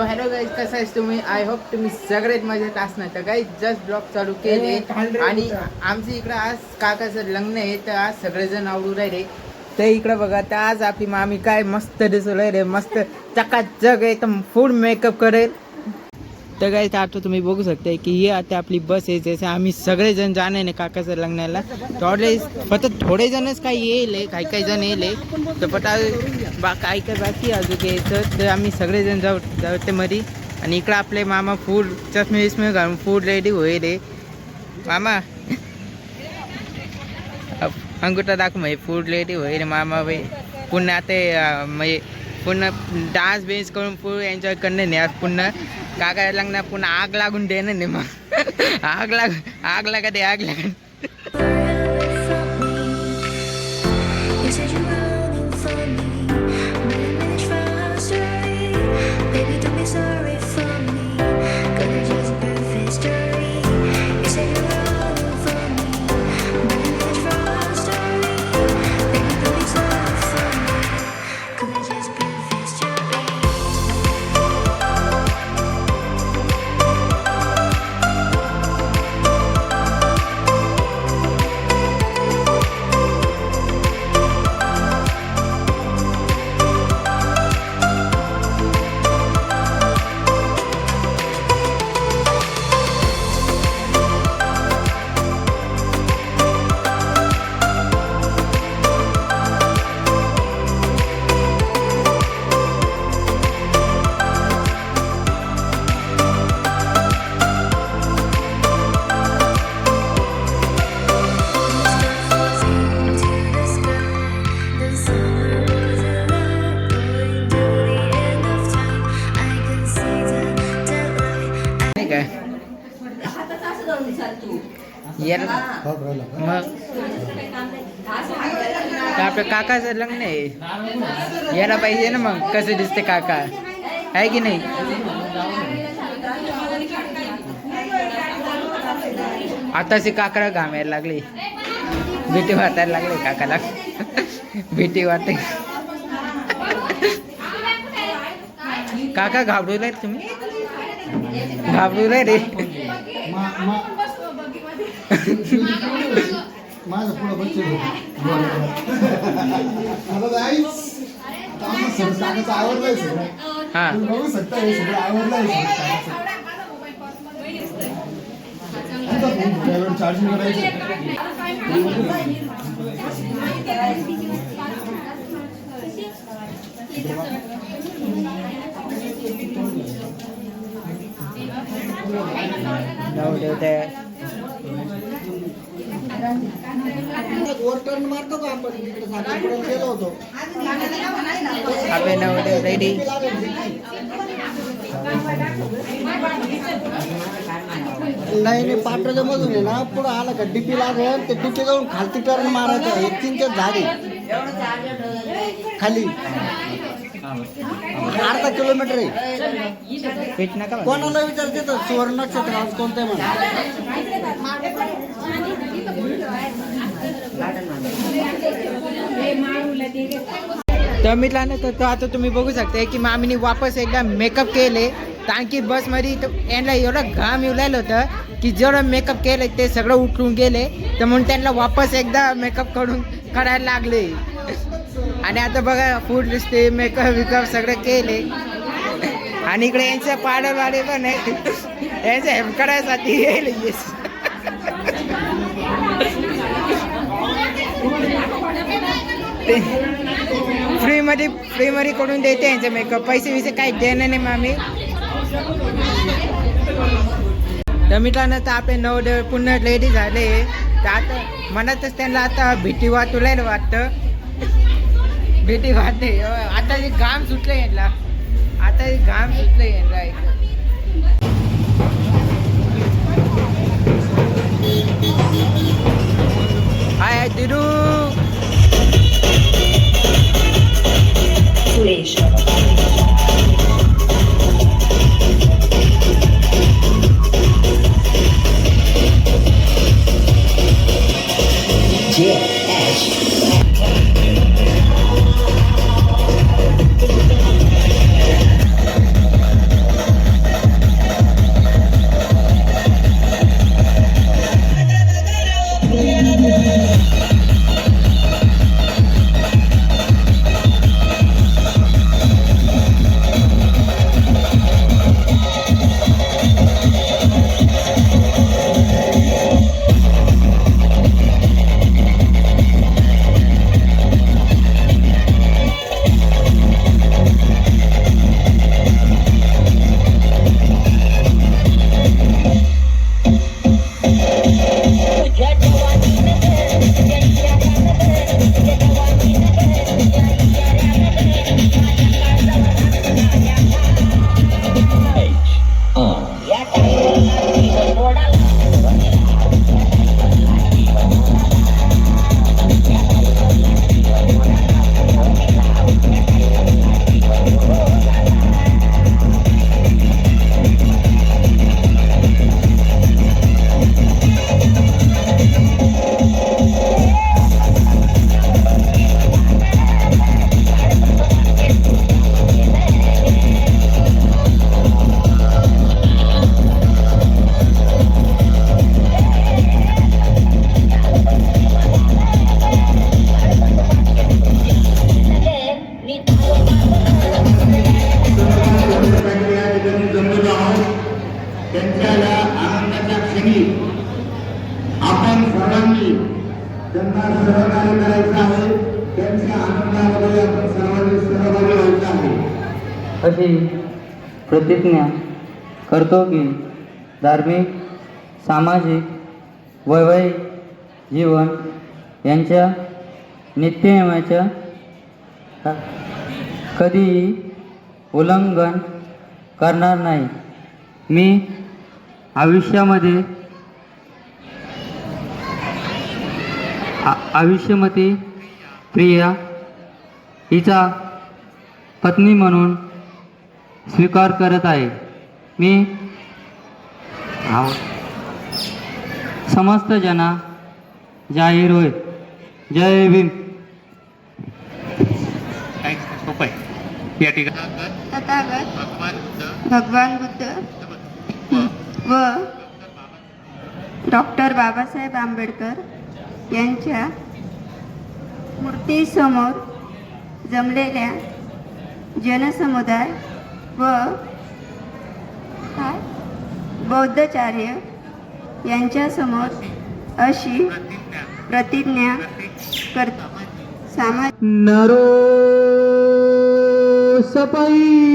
So hello guys कसं आहेस तुम्ही? आय होप तुम्ही सगळेच मजेत असणार. तर गाईज जस्ट ब्लॉग चालू केले. आणि आमचं इकडं आज काकाचं लग्न आहे तर आज सगळेजण आवडू राहिले. तर इकडं बघा तर आज आपली मामी काय मस्त दिसू रे मस्त चकाचक एकदम फुल मेकअप करेल. तर काय आता तुम्ही बघू शकता की ही आता आपली बस आहे जसं आम्ही सगळेजण जाणे नाही काकाचं लग्नाला. थोडे फक्त थोडे जणच काही येईल काही काही जण येईल तर पटा बा काय काय बाकी अजून यायचं तर आम्ही सगळेजण जाऊ जाऊ ते मरी आणि इकडं आपले मामा फूड चष्मे विस्मे घालून फूड रेडी होईल रे मामा. अंगुठा दाखव म्हणजे फूड रेडी होईल मामा बाई पुन्हा ते म्हणजे पुन्हा डान्स बेन्स करून फूड एन्जॉय करणे नाही आज पुन्हा. काय लागणार पुन्हा आग लागून देणं नाही मग. आग लाग आग लागत आग लागा Baby, don't be sorry मग तर आपल्या काकाचं लग्न आहे. यायला पाहिजे ना मग. कसं दिसते काका? आहे की नाही? आताचे काकाला घाम यायला लागले. भीती वाटायला लागले काकाला. भीती वाटते. काका घाबरू रे तुम्ही? घाबरू रे. रे माझं पुढं बच्चे आता आवडलंय सगळं हा. बघू शकता हे सगळं आवडलंय फोन चार्जिंग करायचं जाऊ देऊ ते वर टर्न मारतो का आपण? तिकडे साखरपुड्याला गेलो होतो. आपले नवदेव रेडी नाही नाही पाटाच्या मधून आहे ना पुढं आलं का डीपी लागेल ते डीपी जाऊन खालती टर्न मारायचं हे तीनच्या झाडे. खाली. अर्धा किलोमीटर आहे. कोणाला विचारते सुवर्ण नक्षत्र आज कोणतं आहे म्हणा तर मित्रांनो तर तो आता तुम्ही बघू शकता की मामीने वापस एकदा मेकअप केले. कारण की बसमध्ये यांना एवढं घाम येऊ राहिलं होतं की जेवढं मेकअप केलं ते सगळं उठून गेले. तर म्हणून त्यांना वापस एकदा मेकअप करून करायला लागले. आणि आता बघा फूड दिसते मेकअप विकअप सगळं केले. आणि इकडे यांचं पाडरवाले पण आहे. यांचं हेल्प करायसाठी येईल येस. ते फ्रीमध्ये फ्रीमध्ये करून देते यांचे मेकअप पैसे विसे काही देणं नाही मामी. तर मित्रांनो तर आपले नवदेव पुन्हा रेडी झाले. तर आता मनातच त्यांना आता भीती वाटू वाटतं. भीती वाटते. आता जे घाम सुटलं यांना. आता हे घाम सुटलं यांना एकदम. हाय हाय अशी प्रतिज्ञा करतो की धार्मिक सामाजिक वैवाहिक जीवन यांच्या नित्यनियमाच्या कधीही उल्लंघन करणार नाही. मी आयुष्यामध्ये आ- आयुष्यमती प्रिया हिचा पत्नी म्हणून स्वीकार करत आहे. मी समस्त जना जाहीर होय. जय भीम. या ठिकाणी. तथागत भगवान बुद्ध. व डॉक्टर बाबासाहेब आंबेडकर यांच्या मूर्तीसमोर जमलेल्या जनसमुदाय व काय? बौद्धचार्य यांच्यासमोर अशी प्रतिज्ञा करतो सामाजिक नरो सपैयो